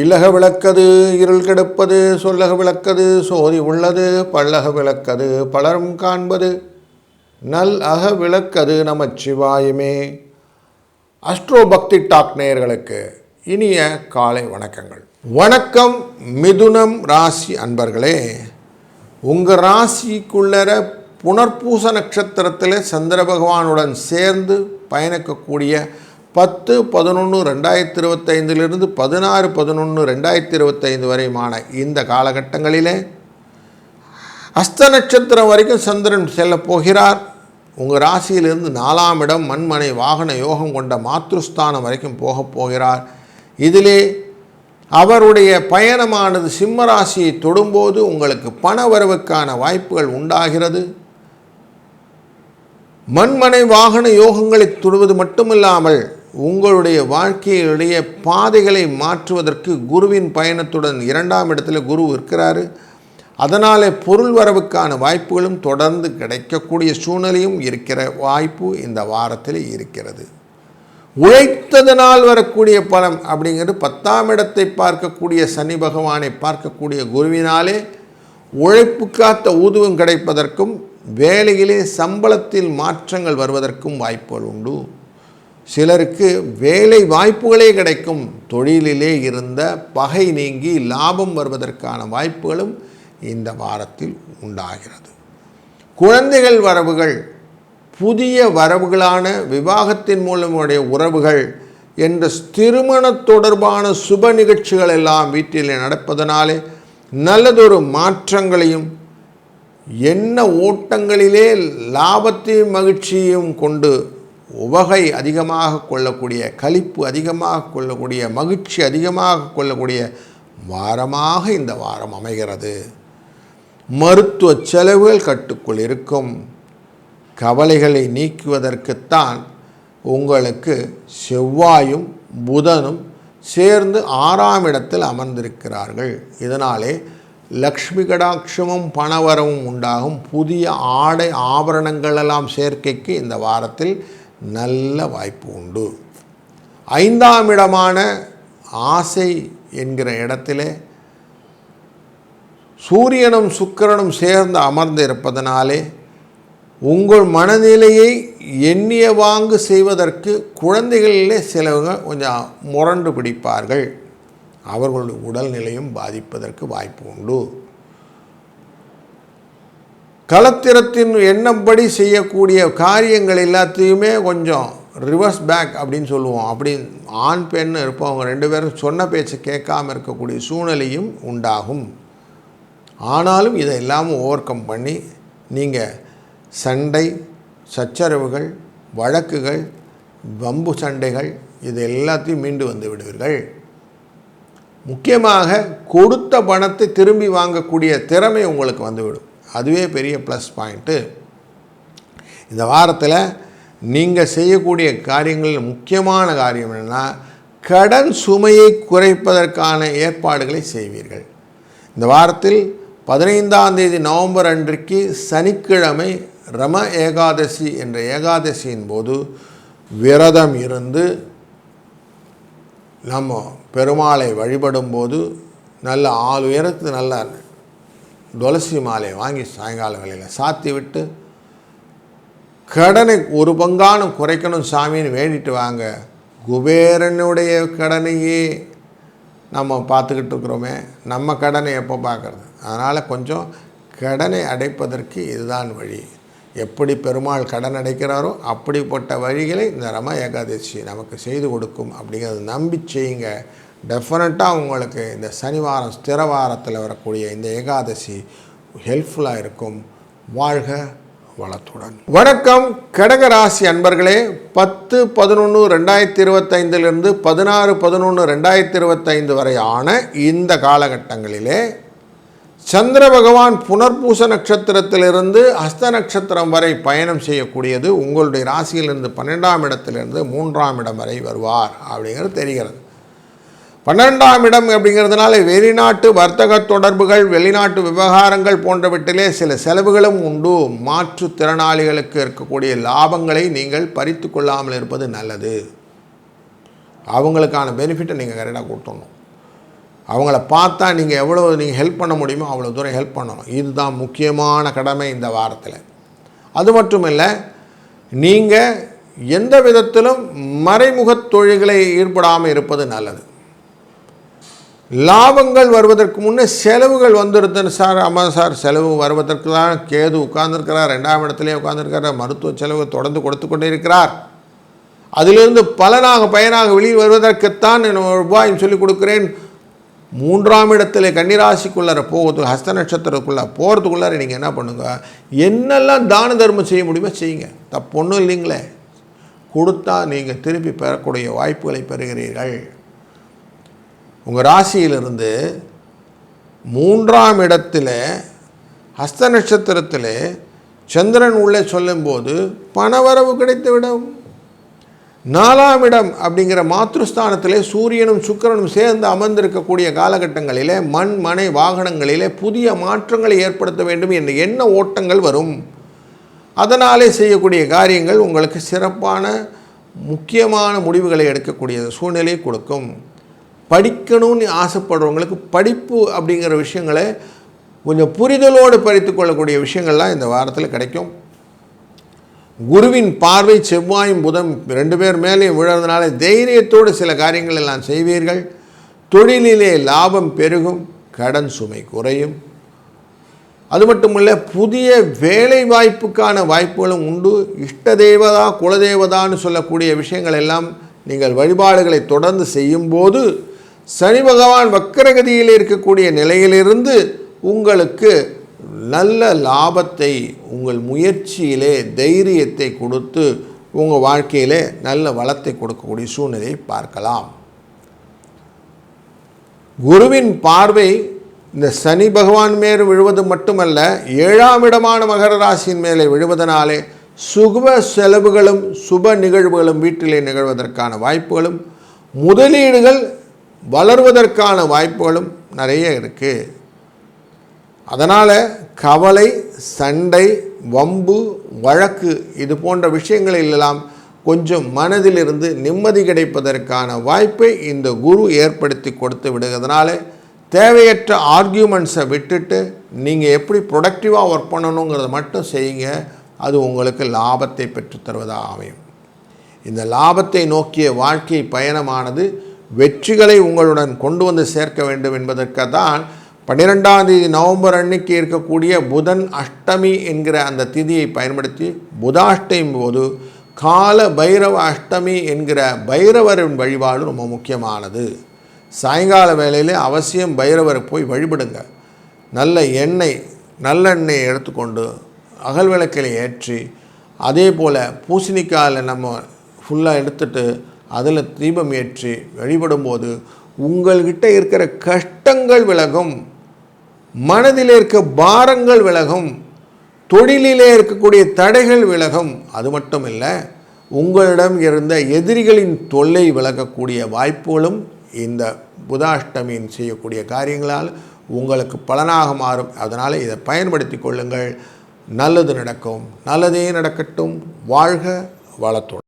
இல்லக விளக்கது இருள் கெடுப்பது சொல்லக விளக்கது சோதி உள்ளது பல்லக விளக்கது பலரும் காண்பது. நல் அக விளக்கது நமச்சிவாயுமே. அஸ்ட்ரோ பக்தி டாக் நேயர்களுக்கு இனிய காலை வணக்கங்கள். வணக்கம் மிதுனம் ராசி அன்பர்களே. உங்கள் ராசிக்குள்ளர புனர்பூச நட்சத்திரத்தில் சந்திர பகவானுடன் சேர்ந்து பயணிக்கக்கூடிய பத்து பதினொன்று ரெண்டாயிரத்தி இருபத்தைந்திலிருந்து பதினாறு பதினொன்று ரெண்டாயிரத்தி இருபத்தைந்து வரையுமான இந்த காலகட்டங்களிலே அஸ்த நட்சத்திரம் வரைக்கும் சந்திரன் செல்லப் போகிறார். உங்கள் ராசியிலிருந்து நாலாம் இடம் மண்மனை வாகன யோகம் கொண்ட மாத்ருஸ்தானம் வரைக்கும் போகப் போகிறார். இதிலே அவருடைய பயணமானது சிம்ம ராசியை தொடும்போது உங்களுக்கு பண வரவுக்கான வாய்ப்புகள் உண்டாகிறது. மண்மனை வாகன யோகங்களை தொடுவது மட்டுமில்லாமல் உங்களுடைய வாழ்க்கையுடைய பாதைகளை மாற்றுவதற்கு குருவின் பயணத்துடன் இரண்டாம் இடத்துல குரு இருக்கிறாரு. அதனாலே பொருள் வரவுக்கான வாய்ப்புகளும் தொடர்ந்து கிடைக்கக்கூடிய சூழ்நிலையும் இருக்கிற வாய்ப்பு இந்த வாரத்தில் இருக்கிறது. உழைத்ததனால் வரக்கூடிய பலம் அப்படிங்கிறது பத்தாம் இடத்தை பார்க்கக்கூடிய சனி பகவானை பார்க்கக்கூடிய குருவினாலே உழைப்பு காத்த ஊதுவம் கிடைப்பதற்கும் வேலையிலே சம்பளத்தில் மாற்றங்கள் வருவதற்கும் வாய்ப்புகள் உண்டு. சிலருக்கு வேலை வாய்ப்புகளே கிடைக்கும். தொழிலிலே இருந்த பகை நீங்கி லாபம் வருவதற்கான வாய்ப்புகளும் இந்த வாரத்தில் உண்டாகிறது. குழந்தைகள் வரவுகள் புதிய வரவுகளான விவாகத்தின் மூலமுடைய உறவுகள் என்ற திருமண தொடர்பான சுப நிகழ்ச்சிகள் எல்லாம் வீட்டில் நடப்பதனாலே நல்லதொரு மாற்றங்களையும் என்ன ஓட்டங்களிலே லாபத்தையும் மகிழ்ச்சியையும் கொண்டு உவகை அதிகமாக கொள்ளக்கூடிய களிப்பு அதிகமாக கொள்ளக்கூடிய மகிழ்ச்சி அதிகமாக கொள்ளக்கூடிய வாரமாக இந்த வாரம் அமைகிறது. மருத்துவ செலவுகள் கட்டுக்குள் இருக்கும். கவலைகளை நீக்குவதற்குத்தான் உங்களுக்கு செவ்வாயும் புதனும் சேர்ந்து ஆறாம் இடத்தில் அமர்ந்திருக்கிறார்கள். இதனாலே லக்ஷ்மி கடாட்சமும் பணவரவும் உண்டாகும். புதிய ஆடை ஆபரணங்களெல்லாம் சேர்க்கைக்கு இந்த வாரத்தில் நல்ல வாய்ப்பு உண்டு. ஐந்தாம் இடமான ஆசை என்கிற இடத்திலே சூரியனும் சுக்கிரனும் சேர்ந்து அமர்ந்து இருப்பதனாலே உங்கள் மனநிலையை எண்ணிய வாங்கு செய்வதற்கு குழந்தைகளிலே சிலவங்க கொஞ்சம் முரண்டு பிடிப்பார்கள். அவர்களுடைய உடல்நிலையும் பாதிப்பதற்கு வாய்ப்பு உண்டு. கலத்திரத்தின் எண்ணப்படி செய்யக்கூடிய காரியங்கள் எல்லாத்தையுமே கொஞ்சம் ரிவர்ஸ் பேக் அப்படின்னு சொல்லுவோம். அப்படி ஆண் பெண் இருப்பவங்க ரெண்டு பேரும் சொன்ன பேச்சை கேட்காம இருக்கக்கூடிய சூழ்நிலையும் உண்டாகும். ஆனாலும் இதை எல்லாமும் ஓவர் கம் பண்ணி நீங்கள் சண்டை சச்சரவுகள் வழக்குகள் வம்பு சண்டைகள் இது எல்லாத்தையும் மீண்டு வந்து விடுவீர்கள். முக்கியமாக கொடுத்த பணத்தை திரும்பி வாங்கக்கூடிய திறமை உங்களுக்கு வந்துவிடும். அதுவே பெரிய ப்ளஸ் பாயிண்ட்டு இந்த வாரத்தில் நீங்கள் செய்யக்கூடிய காரியங்களில் முக்கியமான காரியம் என்னென்னா கடன் சுமையை குறைப்பதற்கான ஏற்பாடுகளை செய்வீர்கள். இந்த வாரத்தில் பதினைந்தாம் தேதி நவம்பர் அன்றைக்கு சனிக்கிழமை ரம ஏகாதசி என்ற ஏகாதசியின் போது விரதம் இருந்து நம்ம பெருமாளை வழிபடும்போது நல்ல ஆள் உயரத்து நல்ல துளசி மாலை வாங்கி சாயங்காலங்களில் சாத்தி விட்டு கடனை ஒரு பங்கானும் குறைக்கணும் சாமின்னு வேண்டிட்டு வாங்க. குபேரனுடைய கடனையே நம்ம பார்த்துக்கிட்டு இருக்கிறோமே. நம்ம கடனை எப்போ பார்க்குறது? அதனால் கொஞ்சம் கடனை அடைப்பதற்கு இதுதான் வழி. எப்படி பெருமாள் கடன் அடைக்கிறாரோ அப்படிப்பட்ட வழிகளை இந்த ரம ஏகாதசி நமக்கு செய்து கொடுக்கும். அப்படிங்கிறத நம்பி செய்யுங்க. டெஃபினட்டாக உங்களுக்கு இந்த சனிவாரம் ஸ்திர வாரத்தில் வரக்கூடிய இந்த ஏகாதசி ஹெல்ப்ஃபுல்லாக இருக்கும். வாழ்க வளத்துடன். வணக்கம். கடகராசி அன்பர்களே பத்து பதினொன்று ரெண்டாயிரத்தி இருபத்தைந்திலிருந்து பதினாறு பதினொன்று ரெண்டாயிரத்தி இருபத்தைந்து வரை ஆன இந்த காலகட்டங்களிலே சந்திர பகவான் புனர்பூச நட்சத்திரத்திலிருந்து ஹஸ்த நட்சத்திரம் வரை பயணம் செய்யக்கூடியது உங்களுடைய ராசியிலிருந்து பன்னெண்டாம் இடத்திலிருந்து மூன்றாம் இடம் வரை வருவார் அப்படிங்கிறது தெரிகிறது. பன்னெண்டாம் இடம் அப்படிங்கிறதுனால வெளிநாட்டு வர்த்தக தொடர்புகள் வெளிநாட்டு விவகாரங்கள் போன்றவற்றிலே சில செலவுகளும் உண்டு. மாற்றுத்திறனாளிகளுக்கு இருக்கக்கூடிய லாபங்களை நீங்கள் பறித்து கொள்ளாமல் இருப்பது நல்லது. அவங்களுக்கான பெனிஃபிட்டை நீங்கள் கரெக்டாக கொடுத்துடணும். அவங்கள பார்த்தா நீங்கள் எவ்வளோ நீங்கள் ஹெல்ப் பண்ண முடியுமோ அவ்வளோ தூரம் ஹெல்ப் பண்ணணும். இதுதான் முக்கியமான கடமை இந்த வாரத்தில். அது மட்டும் இல்லை நீங்கள் எந்த விதத்திலும் மறைமுகத் தொழில்களை ஈடுபடாமல் இருப்பது நல்லது. லாபங்கள் வருவதற்கு முன்னே செலவுகள் வந்துருதுன்னு சார் ஆமாம் சார். செலவு வருவதற்கு தான் கேது உட்கார்ந்துருக்கிறார் ரெண்டாம் இடத்துலேயே உட்கார்ந்துருக்கிறார் மருத்துவ செலவு தொடர்ந்து கொடுத்து கொண்டே இருக்கிறார் அதிலிருந்து பலனாக பயனாக வெளியே வருவதற்குத்தான் நான் ஒரு சொல்லிக் கொடுக்குறேன். மூன்றாம் இடத்துல கன்னிராசிக்குள்ளார போகிறது ஹஸ்த நட்சத்திரத்துக்குள்ளே போகிறதுக்குள்ளார நீங்கள் என்ன பண்ணுங்க? என்னெல்லாம் தான தர்மம் செய்ய முடியுமோ செய்யுங்க. தப்பு ஒன்றும் இல்லைங்களே. கொடுத்தா நீங்கள் திருப்பி பெறக்கூடிய வாய்ப்புகளை பெறுகிறீர்கள். உங்கள் ராசியிலிருந்து மூன்றாம் இடத்துல ஹஸ்த நட்சத்திரத்தில் சந்திரன் உள்ளே சொல்லும்போது பணவரவு கிடைத்துவிடும். நாலாம் இடம் அப்படிங்கிற மாத்ருஸ்தானத்திலே சூரியனும் சுக்கிரனும் சேர்ந்து அமர்ந்திருக்கக்கூடிய காலகட்டங்களிலே மண் மனை வாகனங்களிலே புதிய மாற்றங்களை ஏற்படுத்த வேண்டும் என்ற எண்ண ஓட்டங்கள் வரும். அதனாலே செய்யக்கூடிய காரியங்கள் உங்களுக்கு சிறப்பான முக்கியமான முடிவுகளை எடுக்கக்கூடிய சூழ்நிலையை கொடுக்கும். படிக்கணும்னு ஆசைப்படுறவங்களுக்கு படிப்பு அப்படிங்கிற விஷயங்களை கொஞ்சம் புரிதலோடு படித்து கொள்ளக்கூடிய விஷயங்கள்லாம் இந்த வாரத்தில் கிடைக்கும். குருவின் பார்வை செவ்வாயும் புதன் ரெண்டு பேர் மேலேயும் விழுறதுனால தைரியத்தோடு சில காரியங்கள் எல்லாம் செய்வீர்கள். தொழிலிலே லாபம் பெருகும் கடன் சுமை குறையும். அது மட்டுமல்ல புதிய வேலை வாய்ப்புக்கான வாய்ப்புகளும் உண்டு. இஷ்ட தேவதா குலதேவதான்னு சொல்லக்கூடிய விஷயங்கள் எல்லாம் நீங்கள் வழிபாடுகளை தொடர்ந்து செய்யும்போது சனி பகவான் வக்கரகதியில் இருக்கக்கூடிய நிலையிலிருந்து உங்களுக்கு நல்ல லாபத்தை உங்கள் முயற்சியிலே தைரியத்தை கொடுத்து உங்கள் வாழ்க்கையிலே நல்ல வளத்தை கொடுக்கக்கூடிய சூழ்நிலையை பார்க்கலாம். குருவின் பார்வை இந்த சனி பகவான் மேல் விழுவது மட்டுமல்ல ஏழாம் இடமான மகர ராசியின் மேலே விழுவதனாலே சுப செலவுகளும் சுப நிகழ்வுகளும் வீட்டிலே நிகழ்வதற்கான வாய்ப்புகளும் முதலீடுகள் வளர்வதற்கான வாய்ப்புகளும் நிறைய இருக்குது அதனால் கவலை சண்டை வம்பு வழக்கு இது போன்ற விஷயங்களிலெல்லாம் கொஞ்சம் மனதிலிருந்து நிம்மதி கிடைப்பதற்கான வாய்ப்பை இந்த குரு ஏற்படுத்தி கொடுத்து விடுகிறதுனால தேவையற்ற ஆர்கியூமெண்ட்ஸை விட்டுட்டு நீங்கள் எப்படி ப்ரொடக்டிவாக ஒர்க் பண்ணணுங்கிறத மட்டும் செய்யுங்க. அது உங்களுக்கு லாபத்தை பெற்றுத்தருவதாக அமையும். இந்த லாபத்தை நோக்கிய வாழ்க்கை பயணமானது வெற்றிகளை உங்களுடன் கொண்டு வந்து சேர்க்க வேண்டும் என்பதற்காக தான் பன்னிரெண்டாம் தேதி நவம்பர் அன்னைக்கு இருக்கக்கூடிய புதன் அஷ்டமி என்கிற அந்த திதியை பயன்படுத்தி புதாஷ்டமின் போது கால பைரவ அஷ்டமி என்கிற பைரவரின் வழிபாடு ரொம்ப முக்கியமானது. சாயங்கால வேளையிலே அவசியம் பைரவரை போய் வழிபடுங்க. நல்ல எண்ணெய் நல்லெண்ணெய் எடுத்துக்கொண்டு அகல் விளக்கில் ஏற்றி அதே போல் பூசணிக்காயில் நம்ம ஃபுல்லாக எடுத்துகிட்டு அதில் தீபம் ஏற்றி வழிபடும்போது உங்கள்கிட்ட இருக்கிற கஷ்டங்கள் விலகும் மனதில் இருக்க பாரங்கள் விலகும் தொழிலிலே இருக்கக்கூடிய தடைகள் விலகும். அது மட்டும் இல்லை உங்களிடம் இருந்த எதிரிகளின் தொல்லை விலகக்கூடிய வாய்ப்புகளும் இந்த புதாஷ்டமியின் செய்யக்கூடிய காரியங்களால் உங்களுக்கு பலனாக மாறும். அதனால் இதை பயன்படுத்தி கொள்ளுங்கள். நல்லது நடக்கும். நல்லதே நடக்கட்டும். வாழ்க வளத்துடன்.